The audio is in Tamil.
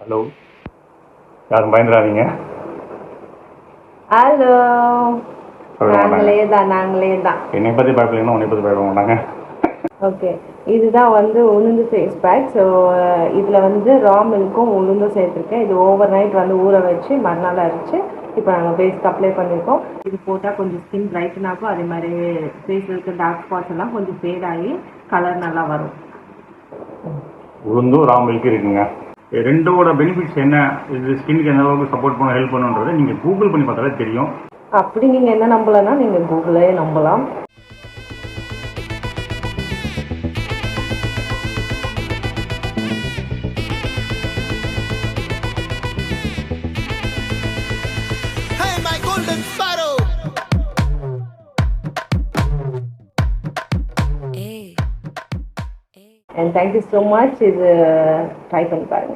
ஹலோ யாரும் பயந்துடாதீங்க. ஹலோ. நாங்களே தான் நாங்களே தான் என்னை பற்றி பயப்படலைன்னா உன்னை பற்றி பயப்பட மாட்டாங்க. ஓகே. இதுதான் வந்து உளுந்து ஃபேஸ் பேக் ஸோ இதில் வந்து ரா மில்க்கும் உளுந்தும் சேர்த்துருக்கேன். இது ஓவர் நைட் வந்து ஊற வச்சு மறுநாள் அரைச்சு இப்போ நாங்கள் ஃபேஸ்க்கு அப்ளை பண்ணியிருக்கோம் இது போட்டால் கொஞ்சம் ஸ்கின் பிரைட்டன் ஆகும். அதே மாதிரி ஃபேஸில் இருக்க டார்க் ஸ்பாட்ஸ் எல்லாம் கொஞ்சம் ஃபேட் ஆகி கலர் நல்லா வரும். உளுந்தும் ராமலுக்கு இருக்குங்க. இது ரெண்டோட பெனிஃபிட்ஸ் என்ன? இது ஸ்கின்க்கு எந்த அளவுக்கு சப்போர்ட் பண்ண ஹெல்ப் பண்ணுன்றதை நீங்கள் கூகுள் பண்ணி பார்த்தாலே தெரியும். அப்படி நீங்கள் என்ன நம்பலைன்னா நீங்கள் கூகுளே நம்பலாம். Hey, my golden sparrow! And thank you so much இது ட்ரை பண்ணி பாருங்கள்